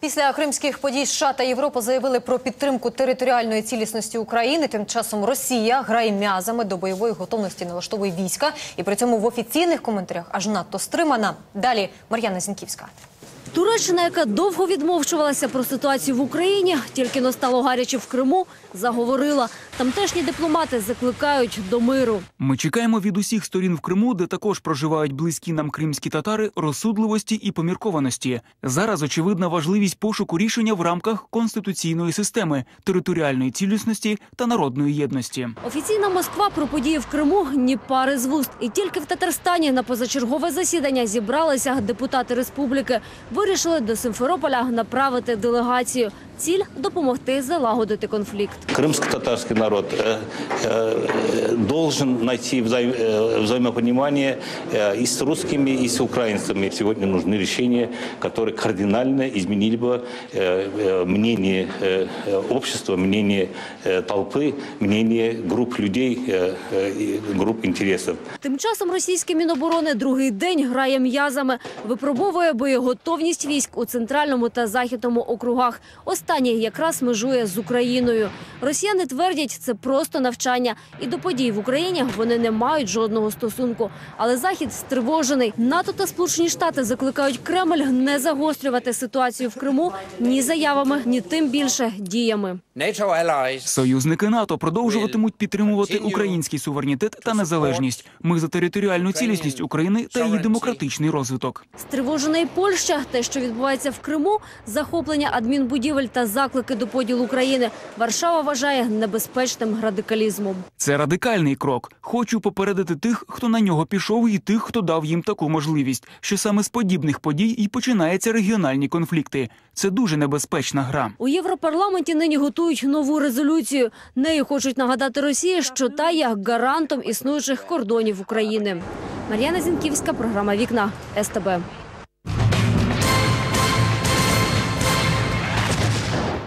Після кримських подій США та Європа заявили про підтримку територіальної цілісності України. Тим часом Росія грає м'язами до бойової готовності налаштовує війська, і при цьому в офіційних коментарях аж надто стримана. Далі Мар'яна Зінківська. Туреччина, яка довго відмовчувалася про ситуацію в Україні, тільки но стало гаряче в Криму, заговорила. Тамтешні дипломати закликають до миру. Ми чекаємо від усіх сторін в Криму, де також проживають близькі нам кримські татари, розсудливості і поміркованості. Зараз очевидна важливість пошуку рішення в рамках конституційної системи, територіальної цілісності та народної єдності. Офіційна Москва про події в Криму ні пари з вуст. І тільки в Татарстані на позачергове засідання зібралися депутати республіки. Вирішили до Симферополя направити делегацію. Ціль допомогти залагодити конфлікт. Крымско-татарский народ э, э, должен найти взаим- э, взаимопонимание э, и с русскими, и с украинцами. Сегодня нужны решения, которые кардинально изменили бы э, э, мнение э, э, общества, мнение э, толпы, мнение групп людей, э, э, и групп интересов. Тим часом російське міноборони другий день грає м'язами, випробовує боєготовність військ у центральному та західному округах. Останній якраз межує з Україною. Росіяни твердять, це просто навчання, і до подій в Україні вони не мають жодного стосунку. Але захід стривожений. НАТО та Сполучені Штати закликають Кремль не загострювати ситуацію в Криму ні заявами, ні тим більше діями. NATO Союзники НАТО продовжуватимуть підтримувати український суверенітет та незалежність. Ми за територіальну цілісність України та її демократичний розвиток. Стривожена і Польща, те, що відбувається в Криму, захоплення адмінбудівель та заклики до поділу України. Варшава вважає небезпечним радикалізмом. Це радикальний крок. Хочу попередити тих, хто на нього пішов, і тих, хто дав їм таку можливість, що саме з подібних подій і починаються регіональні конфлікти. Це дуже небезпечна гра. У Європарламенті нині готують нову резолюцію. Нею хочуть нагадати Росії, що та є гарантом існуючих кордонів України. Мар'яна Зінківська, програма Вікна СТБ.